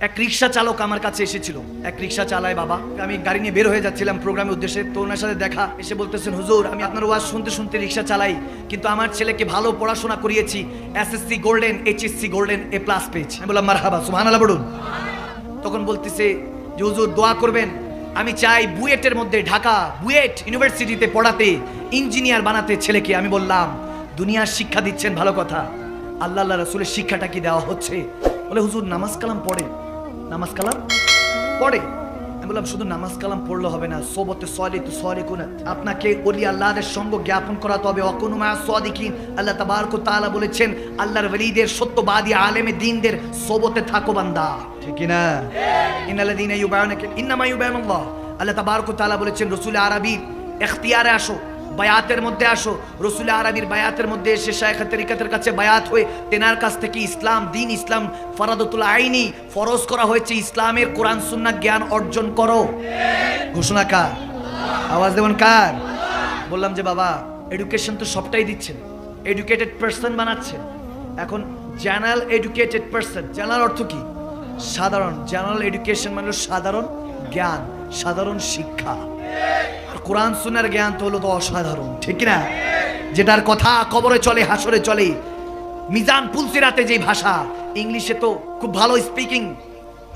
এক রিক্সা চালক আমার কাছে এসেছিল। এক রিক্সা চালায় বাবা। আমি গাড়ি নিয়ে বের হয়ে যাচ্ছিলাম প্রোগ্রামের উদ্দেশ্যে। তো ওনার সাথে দেখা। এসে বলতেছেন, হুজুর, আমি আপনার ওয়াজ শুনতে শুনতে রিক্সা চালাই, কিন্তু আমার ছেলেকে ভালো পড়াশোনা করিয়েছি। SSC golden, HSC golden, A plus page আমি বললাম, মারহাবা, সুবহানাল্লাহ বলুন। তখন বলতেছে যে, হুজুর, দোয়া করবেন। আমি চাই বুয়েটের মধ্যে ঢাকা, বুয়েট ইউনিভার্সিটিতে পড়াতে, ইঞ্জিনিয়ার বানাতে ছেলেকে। আমি বললাম, দুনিয়ার শিক্ষা দিচ্ছেন, ভালো কথা। আল্লাহ আল্লাহ, রসুলের শিক্ষাটা কি দেওয়া হচ্ছে? বলে, হুজুর, নামাজ কালাম পড়ে। নামাজ কালাম? পড়ে। আমি বললাম, শুধু নামাজ কালাম পড়লে হবে না, সোবতে সলে তু সলে কুনাত আপনাকে ওলি আল্লাহর সঙ্গ জ্ঞাপন করা করাতে হবে অকুনুমা সদিকিন আল্লাহ তাবারক তাআলা বলেছেন, আল্লাহর ওলিদের, সত্যবাদী আলেমে দিনদের সোবতে থাকো বান্দা। ঠিক না ইন্নাল্লাযীনা ইউবায়ুনাকা ইন্নামা ইউবায়ুনাল্লাহ আল্লাহ তাবারক তাআলা বলেছেন, রাসূল আরবীর ইখতিয়ারে আসো। বায়াতের মধ্যে আসো। রসুল আরবির বায়াতের মধ্যে এসে শায়েখ তরিকাতের কাছে বায়াত হয়ে তেনার কাছ থেকে ইসলাম, দিন ইসলাম, ফরাদতুল আইনি ফরজ করা হয়েছে। ইসলামের কোরআন সুন্না জ্ঞান অর্জন করো। ঘোষণা কার? আওয়াজ দেবেন কার? বললাম যে, বাবা এডুকেশন তো সবটাই দিচ্ছেন। এডুকেটেড পার্সন বানাচ্ছেন। এখন জেনারেল এডুকেটেড পার্সন জেনারেল অর্থ কি? সাধারণ। জেনারেল এডুকেশন মানে সাধারণ জ্ঞান, সাধারণ শিক্ষা। কোরআন সুনার জ্ঞান তো হলো তো অসাধারণ, ঠিক না যেটার কথা কবরে চলে হাসরে চলে, মিজান পুলসিরাতে যে ভাষা, ইংলিশে তো খুব ভালো স্পিকিং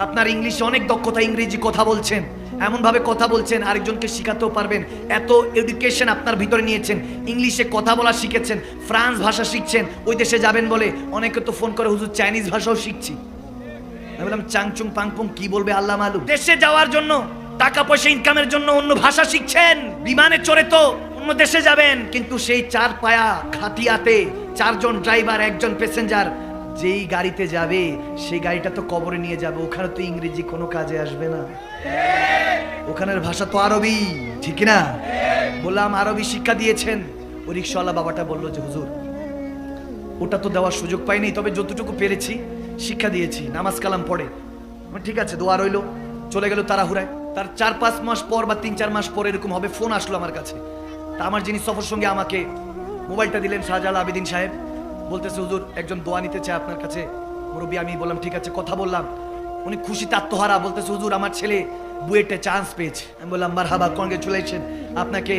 আপনার ইংলিশে অনেক দক্ষতা, ইংরেজি কথা বলছেন এমন ভাবে কথা বলছেন, আরেকজনকে শেখাতেও পারবেন, এত এডুকেশন আপনার ভিতরে নিয়েছেন, ইংলিশে কথা বলা শিখেছেন, ফ্রান্স ভাষা শিখছেন, ওই দেশে যাবেন বলে অনেকে তো ফোন করে, হুজুর, চাইনিজ ভাষাও শিখছি। আমি বললাম, চাংচুং, পাংপুং, কি বলবে আল্লাহ মালুম? দেশে যাওয়ার জন্য টাকা পয়সা ইনকামের জন্য অন্য ভাষা শিখছেন, বিমানে চড়ে তো অন্য দেশে যাবেন। কিন্তু সেই চার পায়া খাটিয়াতে চারজন ড্রাইভার একজন প্যাসেঞ্জার যেই গাড়িতে যাবে সেই গাড়িটা তো কবরে নিয়ে যাবে, ওখানে তো ইংরেজি কোনো কাজে আসবে না। ওখানের ভাষা তো আরবি, ঠিক না বললাম, আরবি শিক্ষা দিয়েছেন। ও রিক্সাওয়ালা বাবাটা বলল যে, হুজুর, ওটা তো দেওয়ার সুযোগ পাইনি, তবে যতটুকু পেরেছি, শিক্ষা দিয়েছি, নামাজ কালাম পড়ে। ঠিক আছে, দোয়া রইল। চলে গেল তাড়াহুড়ায়। তার চার পাঁচ মাস পর বা তিন চার মাস পর এরকম হবে ফোন আসলো আমার কাছে। তা আমার যিনি সফর সঙ্গে আমাকে মোবাইলটা দিলেন শাহজাল আবেদিন সাহেব। বলতেছে, হুজুর, একজন দোয়া নিতে চায় আপনার কাছে। মুরব্বী, আমি বললাম, ঠিক আছে, কথা বললাম। উনি খুশিতে আত্মহারা, বলতেছে, হুজুর, আমার ছেলে বুয়েটে চান্স পেয়েছে। আমি বললাম মার হাবা কনগ্রেচুলেশন আপনাকে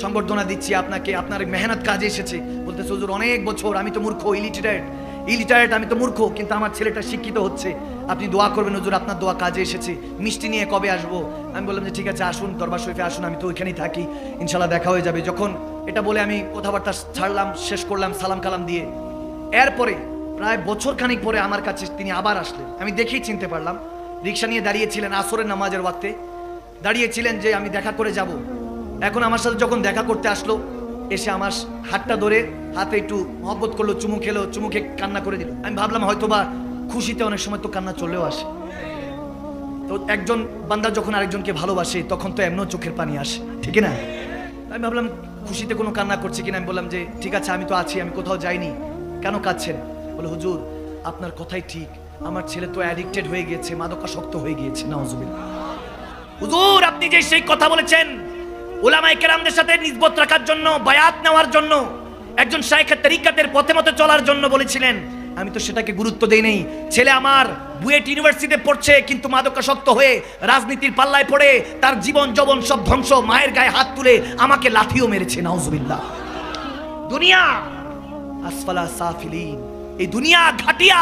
সংবর্ধনা দিচ্ছি, আপনাকে, আপনার মেহনত কাজে এসেছে। বলতেছে, হুজুর, অনেক বছর, আমি তো মূর্খ ইলিটারেট ইলিটারেট আমি তো মূর্খ, কিন্তু আমার ছেলেটা শিক্ষিত হচ্ছে। আপনি দোয়া করবেন, হুজুর, আপনার দোয়া কাজে এসেছে। মিষ্টি নিয়ে কবে আসব? আমি বললাম যে, ঠিক আছে, আসুন, দরবার শরীফে আসুন, আমি তো ওইখানেই থাকি। ইনশাল্লাহ দেখা হয়ে যাবে। যখন এটা বলে আমি কথাবার্তা ছাড়লাম, শেষ করলাম, সালাম কালাম দিয়ে। এরপরে প্রায় বছর খানিক পরে আমার কাছে তিনি আবার আসলেন। আমি দেখেই চিনতে পারলাম, রিক্সা নিয়ে দাঁড়িয়েছিলেন আসরের নামাজের ওয়াক্তে। দাঁড়িয়েছিলেন যে, আমি দেখা করে যাব। এখন আমার সাথে যখন দেখা করতে আসলো এসে আমার হাতটা ধরে হাতে একটু মহব্বত করল, চুমু খেলো চুমু খেয়ে কান্না করে দিল। আমি ভাবলাম হয়তো বা খুশিতে অনেক সময় তো কান্না চলেও আসে। তো একজন বান্দা যখন আরেকজনকে ভালোবাসে, তখন তো এমনও চোখের পানি আসে, ঠিক না? আমি ভাবলাম, খুশিতে কোনো কান্না করছে কিনা? আমি বললাম যে, ঠিক আছে, আমি তো আছি, আমি কোথাও যাইনি। কেন কাঁদছেন? বলে, হুজুর, আপনার কথাই ঠিক। আমার ছেলে তো অ্যাডিক্টেড হয়ে গিয়েছে মাদকাসক্ত হয়ে গিয়েছে, নাউজুবিল্লাহ। হুজুর, আপনি যে সেই কথা বলেছেন ওলামাই কেরামদের সাথে নিসবত রাখার জন্য, বায়াত নেওয়ার জন্য, একজন শাইখের তরিকাতের পথে মতো চলার জন্য বলেছিলেন, আমি তো সেটাকে গুরুত্ব দেই নেই। ছেলে আমার বুয়েট ইউনিভার্সিটিতে পড়ছে, কিন্তু মাদকাসক্ত হয়ে রাজনীতির পাল্লায় পড়ে, তার জীবন যবন সব ধ্বংস, মায়ের গায়ে হাত তুলে আমাকে লাথিও মেরেছে, নাউজুবিল্লাহ। দুনিয়া, আসফালা সাফিলিন, এই দুনিয়া ঘাটিয়া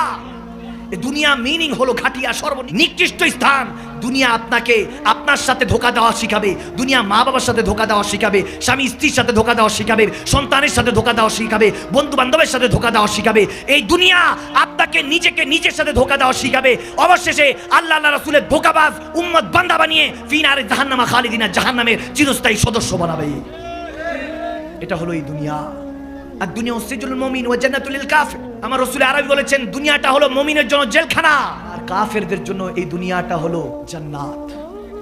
দুনিয়া মিনিং হলো ঘাটিয়া সর্বনিকৃষ্ট স্থান। দুনিয়া আপনাকে আপনার সাথে ধোকা দেওয়া শিখাবে। দুনিয়া মা বাবার সাথে ধোকা দেওয়া শিখাবে। স্বামী স্ত্রীর সাথে ধোকা দেওয়া শিখাবে। সন্তানের সাথে ধোকা দেওয়া শিখাবে। বন্ধু বান্ধবের সাথে ধোকা দেওয়া শিখাবে। এই দুনিয়া আপনাকে নিজেকে নিজের সাথে ধোকা দেওয়া শিখাবে। অবশেষে আল্লাহ আল্লাহ রাসূলের ধোকাবাজ উম্মত বান্দা বানিয়ে ফিনারে জাহান্নামা খালিদিনা জাহান্নামের চিরস্থায়ী সদস্য বানাবে। এটা হলো এই দুনিয়া। আর দুনিয়া সিজুল মুমিন ওয়া জান্নাতুল কাফির। আমার রাসূল আরবি বলেছেন, দুনিয়াটা হলো মুমিনের জন্য জেলখানা। আর কাফেরদের জন্য এই দুনিয়াটা হলো জান্নাত।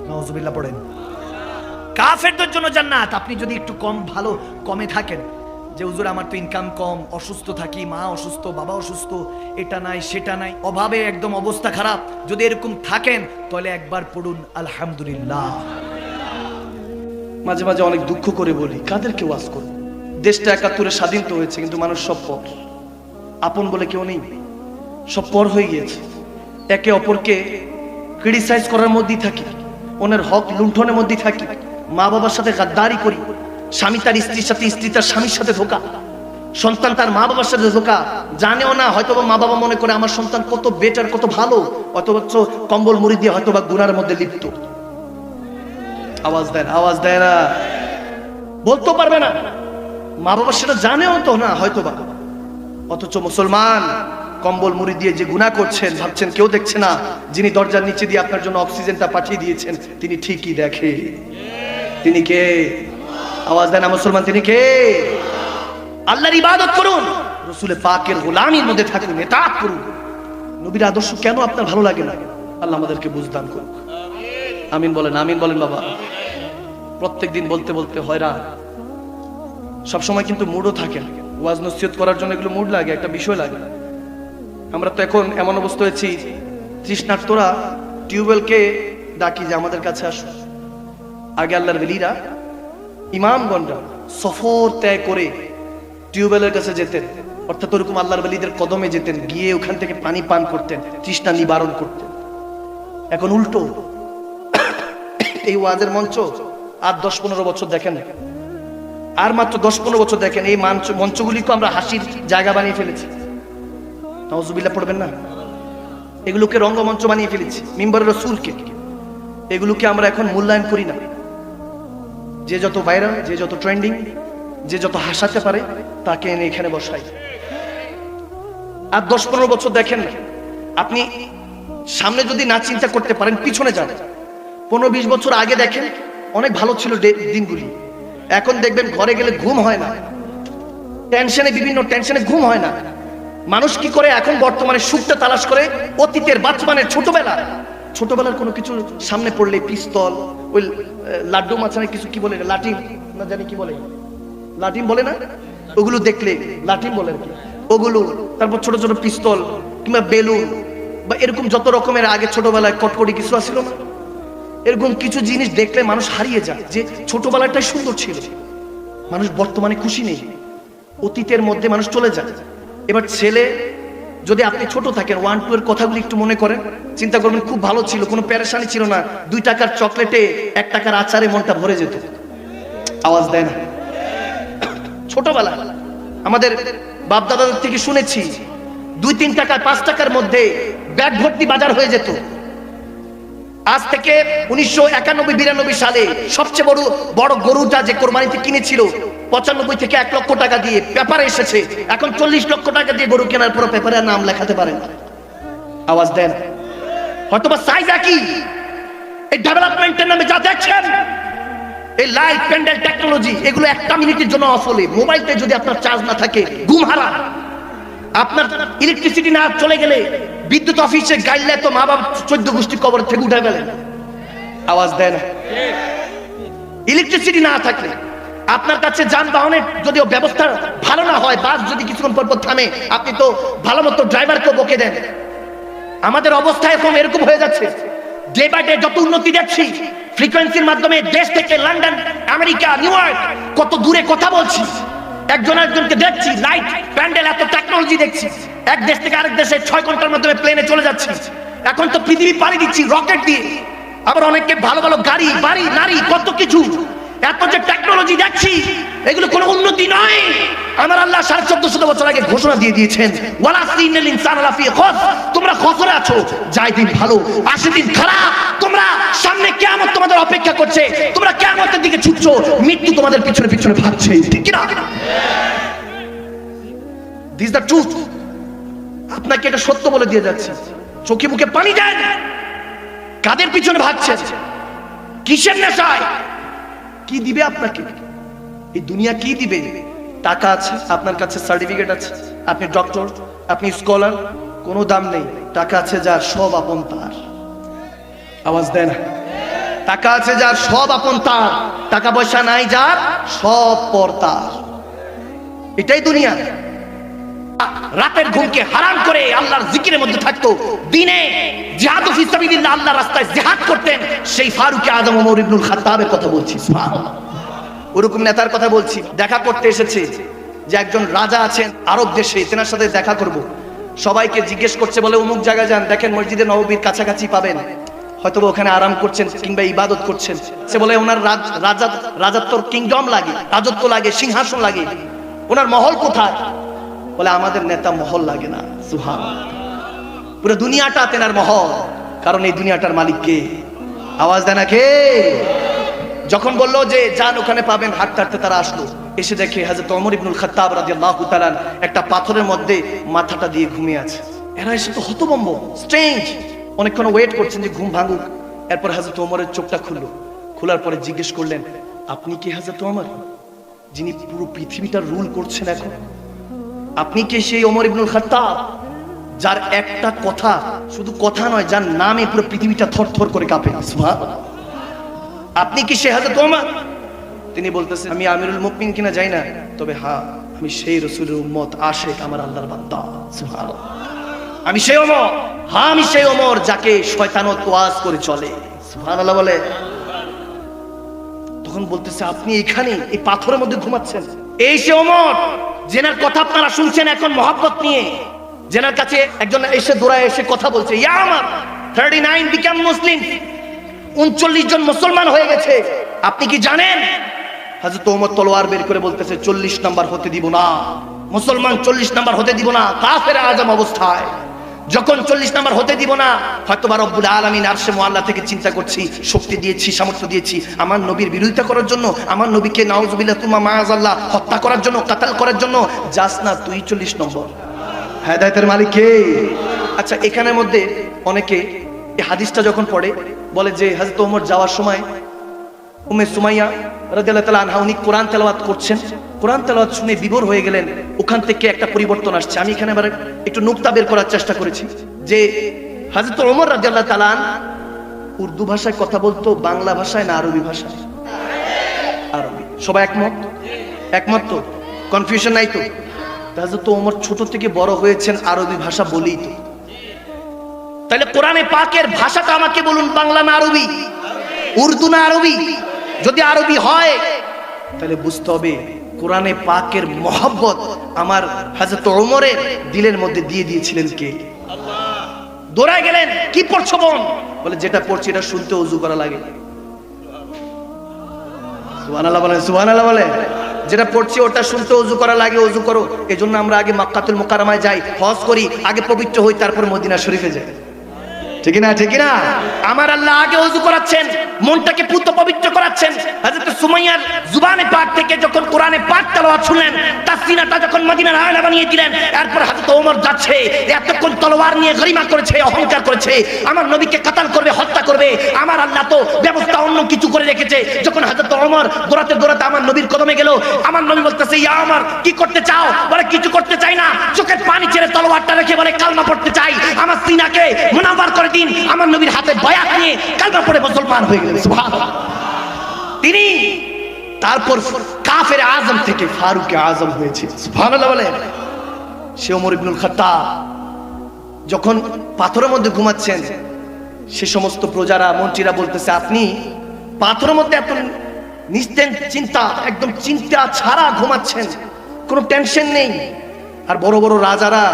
নাউজুবিল্লাহ পড়েন। কাফেরদের জন্য জান্নাত। আপনি যদি একটু কম, ভালো, কমে থাকেন, যে হুজুর, আমার তো ইনকাম কম, অসুস্থ থাকি, মা অসুস্থ, বাবা অসুস্থ, এটা নাই, সেটা নাই, অভাবে একদম অবস্থা খারাপ। যদি এরকম থাকেন, তাহলে একবার পড়ুন, আলহামদুলিল্লাহ। মাঝে মাঝে অনেক দুঃখ করে বলি, কাদেরকে ওয়াজ করব দেশটা একাত্তরে স্বাধীন তো হয়েছে, কিন্তু মানুষ সব পর। আপন বলে কেউ নেই। সব পর হয়ে গিয়েছে। একে অপরকে ক্রিটিসাইজ করার মধ্যেই থাকি। ওনার হক লুণ্ঠনের মধ্যেই থাকি। মা বাবার সাথে গাদ্দারি করি। স্বামী তার স্ত্রীর সাথে, স্ত্রী তার স্বামীর সাথে ধোকা। সন্তান তার মা বাবার সাথে ধোকা। জানেও না হয়তো মা বাবা মনে করে আমার সন্তান কত বেটার কত ভালো, অথবা কম্বল মুড়ি দিয়ে হয়তো বা গুনার মধ্যে লিপ্ত। আওয়াজ দেয় আওয়াজ দেয় না। বলতে পারবে না। মা বাবা সেটা জানেও তো না হয়তো বা অথচ মুসলমান কম্বল মুড়ি দিয়ে যে গুনাহ করছেন, ভাবছেন কেউ দেখছে না, যিনি দরজার নিচে দিয়ে আপনার জন্য অক্সিজেনটা পাঠিয়ে দিয়েছেন, তিনি ঠিকই দেখে। তিনি কে? আওয়াজ দেন মুসলমান, তিনি কে? আল্লাহর ইবাদত করুন, রসুলে পাকের গোলামির মধ্যে থাকুন, এতাত করুন। নবীর আদর্শ কেন আপনার ভালো লাগে না? আল্লাহ আমাদেরকে বুঝদান করুক আমিন বলেন আমিন বলেন বাবা। প্রত্যেক দিন বলতে বলতে হয়রান। সবসময় কিন্তু মুডও থাকে না। ওয়াজ নসিহত করার জন্য এগুলো মুড লাগে, একটা বিষয় লাগে। আমরা তো এখন এমন অবস্থা হয়েছি তৃষ্ণার্তরা টিউবওয়েলকে ডাকি যে আমাদের কাছে আসো আগে আল্লাহর বেলিরা ইমামগণরা সফর ত্যাগ করে টিউবওয়েলের কাছে যেতেন। অর্থাৎ ওরকম আল্লাহর বেলিদের কদমে যেতেন, গিয়ে ওখান থেকে পানি পান করতেন, তৃষ্ণা নিবারণ করতেন। এখন উল্টো, এই ওয়াজের মঞ্চ আর দশ, পনেরো বছর দেখেন আর মাত্র দশ পনেরো বছর দেখেন, এই মঞ্চ মঞ্চগুলিকে আমরা হাসির জায়গা বানিয়ে ফেলেছি। নজুবিল্লা পড়বেন না? এগুলোকে রঙ্গমঞ্চ বানিয়ে ফেলেছি মিম্বরের রসুলকে। এগুলোকে আমরা এখন মূল্যায়ন করি না। যে যত ভাইরাল, যে যত ট্রেন্ডিং, যে যত হাসাতে পারে, তাকে এনে এখানে বসাই। আর দশ পনেরো বছর দেখেন, আপনি সামনে যদি না চিন্তা করতে পারেন, পিছনে যান। পনেরো, বিশ বছর আগে দেখেন, অনেক ভালো ছিল দিনগুলি। এখন দেখবেন ঘরে গেলে ঘুম হয় না। টেনশনে বিভিন্ন টেনশনে ঘুম হয় না। মানুষ কি করে এখন বর্তমানে সুখটা তালাশ করে? অতীতের বাচ্চানের ছোটবেলা। ছোটবেলার কোনো কিছু সামনে পড়লে পিস্তল, ওই লাড্ডু মাছানে কিছু কি বলে লাঠিম না জানি কি বলে। লাঠিম বলে না? ওগুলো দেখলে লাঠিম বলে কি। ওগুলো, তারপর ছোট ছোট পিস্তল কিংবা বেলুন বা এরকম যত রকমের আগে ছোটবেলায় কটকটি কিছু আসছিল না। এরকম কিছু জিনিস দেখলে মানুষ হারিয়ে যায়। যে ছোটবেলাটাই সুন্দর ছিল। মানুষ বর্তমানে খুশি নেই। অতীতের মধ্যে মানুষ চলে যায়। এবার ছেলে যদি আপনি ছোট থাকেন, ওয়ান, টু এর কথাগুলি একটু মনে করেন। চিন্তা করবেন, খুব ভালো ছিল, কোনো প্যারেশানি ছিল না। দুই টাকার চকলেটে এক টাকার আচারে মনটা ভরে যেত। আওয়াজ দেয় না? ছোটবেলা আমাদের বাপ দাদাদের থেকে শুনেছি, দুই, তিন টাকা পাঁচ টাকার মধ্যে ব্যাগ ভর্তি বাজার হয়ে যেত। আজ থেকে উনিশশো একানব্বই, বিরানব্বই সালে সবচেয়ে বড় বড় গরুটা যে কোরবানিতে কিনেছিল, পঁচানব্বই থেকে এক লক্ষ টাকা দিয়ে পেপারে এসেছে। এখন চল্লিশ লক্ষ টাকা দিয়ে গরু কেনার পর পেপারে নাম লেখাতে পারেন। আওয়াজ দেন। হয়তোবা সাইজ একই। এই ডেভেলপমেন্টের নামে যা দেখছেন, এই লাইট প্যান্ডেল টেকনোলজি এগুলো একটা মিনিটের জন্য অফলে মোবাইলতে যদি আপনার চার্জ না থাকে, ঘুম হারা আপনার ইলেকট্রিসিটি না চলে গেলে বিদ্যুৎ অফিসে গাইলে তো মা বাবা চোদ্দ গোষ্ঠী কবর থেকে উঠে গেলেন। আওয়াজ দেয় না। ইলেকট্রিসিটি না থাকলে আপনার কাছে যানবাহনের যদিও ব্যবস্থা ভালো না হয়, বাস যদি কিছুক্ষণ পর থামে, আপনি তো ভালো মতো ড্রাইভারকে বকে দেন। আমাদের অবস্থা এখন এরকম হয়ে যাচ্ছে। ডে বাই ডে যত উন্নতি দেখছি ফ্রিকোয়েন্সির মাধ্যমে দেশ থেকে লন্ডন আমেরিকা নিউ ইয়র্ক কত দূরে কথা বলছি একজন একজনকে দেখছি লাইট প্যান্ডেল এত টেকনোলজি দেখছি। এক দেশ থেকে আরেক দেশে ছয় ঘণ্টার মাধ্যমে প্লেনে চলে যাচ্ছি। এখন তো পৃথিবী পাড়ি দিচ্ছি রকেট দিয়ে। আবার অনেককে ভালো ভালো গাড়ি, বাড়ি, নারী, কত কিছু। এত যে টেকনোলজি দেখছি, এগুলো কোনো উন্নতি নয়। আমার আল্লাহ সাড়ে চোদ্দশো বছর আগে ঘোষণা দিয়ে দিয়েছেন তোমরা খসরে আছো, যাই দিন ভালো, আসে দিন খারাপ। তোমরা সামনে কেমন তোমাদের অপেক্ষা করছে, তোমরা কিয়ামতের দিকে ছুটছো, মৃত্যু তোমাদের পিছনে পিছনে ভাগছে। ঠিক কি না দিস দ্য ট্রুথ আপনাকে এটা সত্য বলে দিয়ে যাচ্ছে। চোখে মুখে পানি যায় কাদের পিছনে ভাগছে, কিসের নেশায়? কি দিবে আপনাকে? এই দুনিয়া কি দিবে? টাকা আছে, আপনার কাছে সার্টিফিকেট আছে, আপনি ডক্টর আপনি স্কলার কোনো দাম নেই, টাকা আছে যার সব আপন তার। আওয়াজ দেয় না টাকা আছে যার সব আপন তার, টাকা পয়সা নাই যার সব পর তার। এটাই দুনিয়া। রাতের ঘুমকে হারাম করে আল্লাহর জিকিরের মধ্যে থাকতো। দিনে জিহাদ ফিসাবিলিল্লাহ আল্লাহর রাস্তায় জিহাদ করতেন। সেই ফারুক আজম ওমর ইবনুল খাত্তাবের কথা বলছি। ওরকম নেতার কথা বলছি, দেখা করতে এসেছে যে একজন রাজা আছেন আরব দেশে, তেনার সাথে দেখা করব। সবাইকে জিজ্ঞেস করছে, বলে, অমুক জায়গা যান, দেখেন মসজিদে নববীর কাছাকাছি পাবেন। হয়তো ওখানে আরাম করছেন কিংবা ইবাদত করছেন। সে বলে, ওনার রাজা রাজত্বর কিংডম লাগে, রাজত্ব লাগে, সিংহাসন লাগে। ওনার মহল কোথায়? বলে আমাদের নেতা মহল লাগে না, সুহান। পুরো দুনিয়াটা তেনার মহল, কারণ এই দুনিয়াটার মালিক কে? আওয়াজ দেয় না কে যখন বলল যে যান ওখানে পাবেন, হাঁটতে হাঁটতে তারা আসলো। এসে দেখে হাজরত অমর ইবনুল খাত্তাব রাদিয়াল্লাহু তাআলা একটা পাথরের মধ্যে মাথাটা দিয়ে ঘুমিয়ে আছে। এরা এসে তো হতবম্ব স্ট্রেঞ্জ অনেকক্ষণ ওয়েট করছেন যে ঘুম ভাঙুক। এরপর হাজরত ওমরের চোখটা খুললো। খোলার পরে জিজ্ঞেস করলেন, আপনি কি হাজরত ওমর, যিনি পুরো পৃথিবীটা রুল করছেন এখন? আপনি কি সেই ওমর ইবনুল খাত্তাব? যার একটা কথা শুধু কথা নয়, যার নামে পুরো পৃথিবীটা থরথর করে কাঁপে। আপনি কি সে হাজরত ওমর? তিনি বলতেছেন, আমি আমিরুল মুকমিন কিনা যাই না, তবে হ্যাঁ আমি সেই রসুলের উম্মত আশেক, আমার আল্লাহর বান্দা। আমি সেই ওমর হ্যাঁ আমি সেই ওমর যাকে শয়তানত তোয়াজ করে চলে। সুবহানাল্লাহ বলে। তখন বলতেছে, আপনি এখানে এই পাথরের মধ্যে ঘুমাচ্ছেন। এই সে ওমর জেনার কথা আপনারা শুনছেন এখন মহাব্বত নিয়ে। জেনার কাছে একজন এসে দৌড়ায় এসে কথা বলছে, ইয়া আমার থার্টি নাইন বিকাম মুসলিম উনচল্লিশ জন মুসলমান হয়ে গেছে। আপনি কি জানেন? হাজরত ওমর তলোয়ার বের করে বলতেছে, চল্লিশ নাম্বার হতে দিব না, মুসলমান চল্লিশ নাম্বার হতে দিব না, কাফের আজম অবস্থায়। যখন চল্লিশ নাম্বার হতে দিব না হয়তো বা রব্বুল আলমিন আরশে মোয়াল্লা থেকে চিন্তা করছি, শক্তি দিয়েছি, সামর্থ্য দিয়েছি। আমার নবীর বিরোধিতা করার জন্য, আমার নবীকে নাউজুবিল্লাহ তুমা মায়াজাল্লাহ হত্যা করার জন্য, কাতাল করার জন্য, যাস না তুই চল্লিশ নম্বর। হেদায়তের মালিক কে? আচ্ছা এখানের মধ্যে অনেকে এই হাদিসটা যখন পড়ে, বলে যে হাজরত ওমর যাওয়ার সময় উমে সুমাইয়া রাদিয়াল্লাহু তাআলা আনহা, উনি কোরআন তেলাওয়াত করছেন। কোরআন তেলাওয়াত শুনে বিভোর হয়ে গেলেন, ওখান থেকে একটা পরিবর্তন আসছে। আমি এখানে এবার একটু নুক্তা বের করার চেষ্টা করেছি, যে হাজরত ওমর রাদিয়াল্লাহু তাআলা আন, উর্দু ভাষায় কথা বলতো, বাংলা ভাষায় না আরবি ভাষায়? আরবি। সবাই একমত? একমত তো? কনফিউশন নাই তো? হাজরত ওমর ছোট থেকে বড় হয়েছেন, আরবি ভাষা বলেই তো। তাহলে কোরআনে পাকের ভাষাটা আমাকে বলুন, বাংলা না আরবি? উর্দু না আরবি? যদি আরবি হয় তাহলে বুঝতে হবে কোরআনে পাকের মহব্বত আমার হাজরত ওমরের দিলের মধ্যে দিয়ে দিয়েছিলেন কে? দৌড়ায় গেলেন কি পড়ছো বোন? বলে যেটা পড়ছি এটা শুনতে উজু করা লাগে। সুবহানাল্লাহ বলে সুবহানাল্লাহ বলে যেটা পড়ছি ওটা শুনতে উজু করা লাগে উজু করো। এজন্য আমরা আগে মক্কাতুল মুকাররমায় যাই হজ করি আগে পবিত্র হই তারপর মদিনা শরীফে যাই। ঠিক না ঠিক না? আমার আল্লাহ আগে ওযু করাচ্ছেন। মনটাকে পুত পবিত্র করাচ্ছেন। হযরত সুমাইয়ার জুবানে পাক থেকে যখন কোরআনে পাক তেলাওয়াত শুনলেন তার সিনাটা যখন মদিনার আয়না বানিয়ে দিলেন, এরপর হযরত ওমর যাচ্ছে, এতক্ষণ তলোয়ার নিয়ে গরিমা করেছে, অহংকার করেছে, আমার নবীকে কাতাল করবে, হত্যা করবে, আমার আল্লাহ তো ব্যবস্থা অন্য কিছু করে রেখেছে। যখন হযরত ওমর দৌড়াতে দৌড়াতে আমার নবীর কদমে গেল, আমার নবী বলতেছে, ইয়া আমার কি করতে চাও? বলে, কিছু করতে চাই না, চোখের পানি ছেড়ে তলোয়ারটা রেখে বলে, কালমা পড়তে চাই, আমার সিনাকে মুনাবার করে দিন। আমার নবীর হাতে বয়াত নিয়ে কালমা পড়ে মুসলমান হয়ে গেলেন তিনি তারপর কাফের আজম থেকে ফারুক আজম হয়েছে। সে ওমর ইবনুল খাত্তাব যখন পাথরের মধ্যে ঘুমাচ্ছেন, সে সমস্ত প্রজারা, মন্ত্রীরা বলতেছে, আপনি পাথরের মধ্যে এত নিস্তেন চিন্তা, একদম চিন্তা ছাড়া ঘুমাচ্ছেন, কোনো টেনশন নেই। আর বড় বড় রাজারা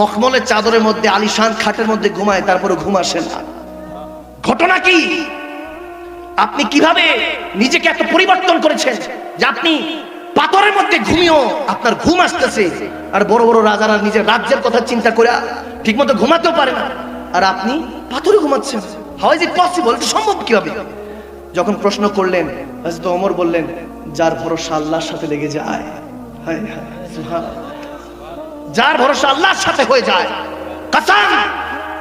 মখমলের চাদরের মধ্যে, আলিশান খাটের মধ্যে ঘুমায় তারপরে ঘুম আসে না। ঘটনা কি? আপনি কীভাবে নিজেকে এত পরিবর্তন করেছেন যে আপনি পাথরের মধ্যে ঘুমিয়েও আপনার ঘুম আসতেছে? আর বড় বড় রাজারা নিজের রাজ্যের কথা চিন্তা করে ঠিকমতো ঘুমাতেও পারে না। আর আপনি পাথরে ঘুমাচ্ছেন। হাউ ইজ ইট পসিবল সম্ভব কীভাবে? যখন প্রশ্ন করলেন, হযরত ওমর বললেন, যার ভরসা আল্লাহর সাথে লেগে যায়। হায় হায়। যার ভরসা আল্লাহর সাথে হয়ে যায়। কাসাম,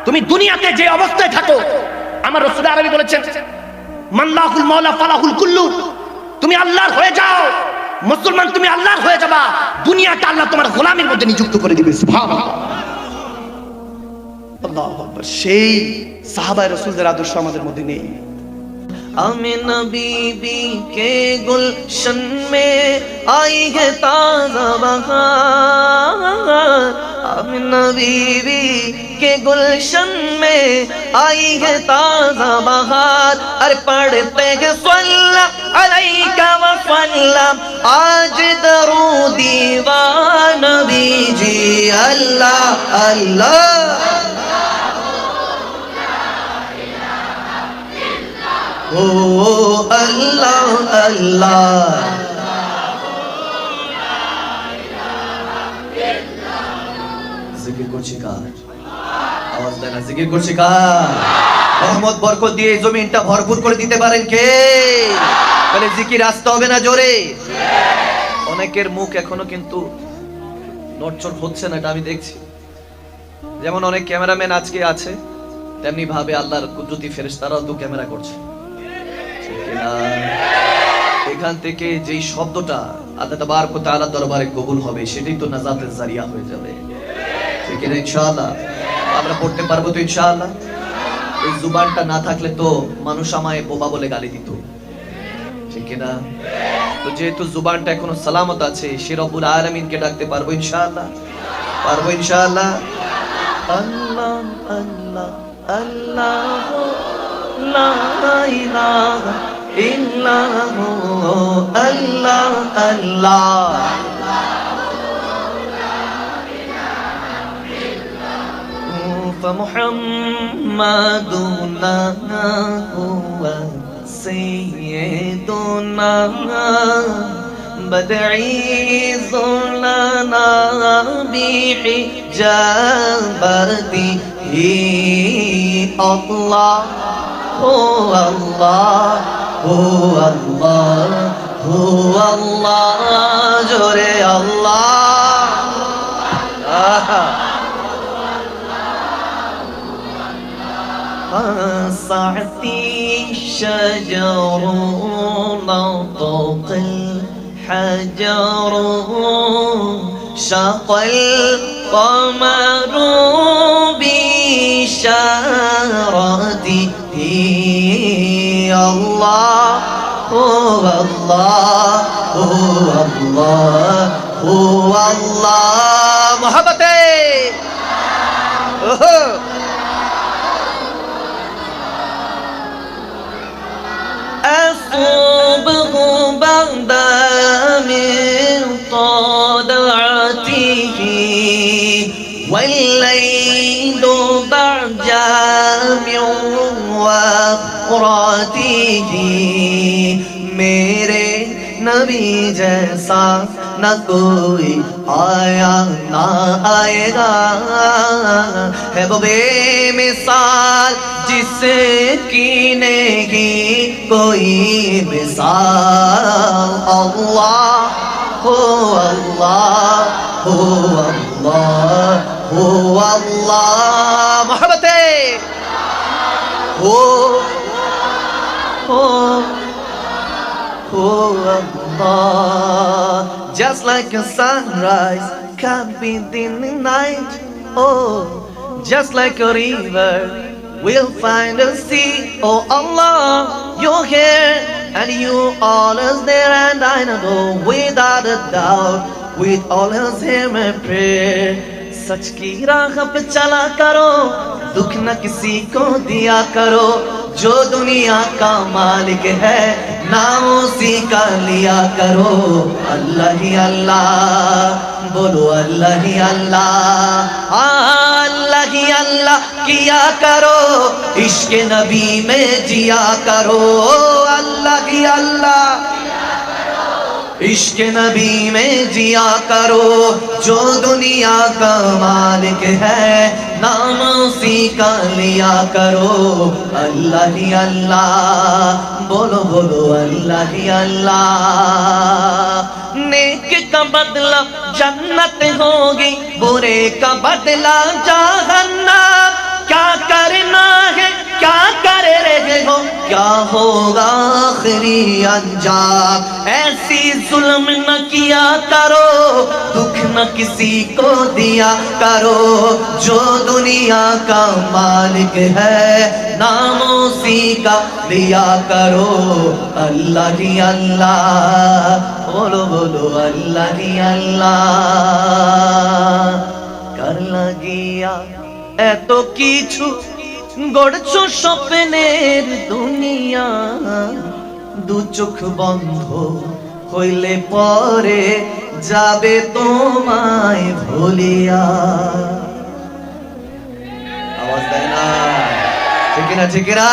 তুমি দুনিয়াতে যে অবস্থায় থাকো, আমার রসুল আরবি বলেছেন মাল্লাহুল মাওলা ফালাহুল কুল্লু। তুমি আল্লাহর হয়ে যাও। মুসলমান, তুমি আল্লাহর হয়ে যাবা। দুনিয়াটা আল্লাহ তোমার গোলামের মধ্যে নিযুক্ত করে দিবে সেই সাহাবায় রসুলদের আদর্শ আমাদের মধ্যে নেই। امن بی بی کے گلشن میں آئی ہے تازہ بہار۔ امن نبی بی کے گلشن میں آئی ہے تازہ بہار۔ ارے پڑھتے ہیں صلی علیہ کا وسلم۔ آج درو دیوان بی جی اللہ اللہ۔ ও, আল্লাহ আল্লাহ। জিকির জিকির দিয়ে ভরপুর করে দিতে পারেন হবে না জোরে? অনেকের মুখ এখনও কিন্তু হচ্ছে না, এটা আমি দেখছি। যেমন অনেক ক্যামেরাম্যান আজকে আছে তেমনি ভাবে আল্লাহর কুদরতি ফেরেশতারাও তো ক্যামেরা করছে। এখান থেকে যেই শব্দটা আল্লাহ তাবারক ওয়া তাআলার দরবারে কবুল হবে, সেটাই তো নাজাতের জারিয়া হয়ে যাবে। ঠিক না ইনশাআল্লাহ? আমরা পড়তে পারব তো ইনশাআল্লাহ? এই জুবানটা না থাকলে তো মানুষ আমায় বোবা বলে গালি দিত। ঠিক না তো যেহেতু জুবানটা এখনও সালামত আছে, সে রব্বুল আলামিনকে ডাকতে পারব ইনশাআল্লাহ? পারব ইনশাআল্লাহ? আল্লাহ আল্লাহ আল্লাহ, লা ইলাহা إلا الله الله فمحمد لا هو سيدنا بدعي ظلنا بحجابته الله هو الله هو الله هو الله جوري الله آه. صعتي الشجر نطق الحجر شق القمر بشارته هو الله هو الله هو الله. محبتي. الصبح بعد من طلعته والليل بعد من मुरादी मेरे नबी जैसा न कोई आया ना आएगा है वो बेमिसाल जिसे कीने की कोई मिसाल अल्लाह हो अल्लाह हो अल्लाह हो अल्लाह मोहब्बत हो हो Oh Allah, just like a sunrise coming in the night. Oh, just like a river, we'll find a sea. Oh Allah, you're here and you always there, and I know without a doubt, with all else hear my prayer. سچ کی راہ پہ چلا کرو، دکھ نہ کسی کو دیا کرو۔ جو دنیا کا مالک ہے، نام اسی کا لیا کرو۔ اللہ ہی اللہ، بولو اللہ ہی اللہ۔ ہاں، اللہ ہی اللہ، کیا کرو؟ عشق نبی میں جیا کرو۔ اللہ ہی اللہ۔ عشق نبی میں جیا کرو، جو دنیا کا مالک ہے، نام اسی کا لیا کرو۔ اللہ ہی اللہ، بولو بولو اللہ ہی اللہ۔ نیک کا بدلہ جنت ہوگی، برے کا بدلہ جہنم۔ کیا کرنا ہے؟ کیا کر رہے ہو؟ کیا ہوگا آخری انجام؟ ایسی ظلم نہ کیا کرو، دکھ نہ کسی کو دیا کرو۔ جو دنیا کا مالک ہے نام اسی کا دیا کرو۔ اللہ ہی اللہ۔ بولو بولو، اللہ ہی اللہ۔ کر لگیا اے تو کیچھو۔ গড়ছো স্বপ্নের দুনিয়া। দু চোখ বন্ধ হইলে পরে যাবে তোমায় ভুলিয়া। আওয়াজ দেয় না। ঠিক না ঠিক না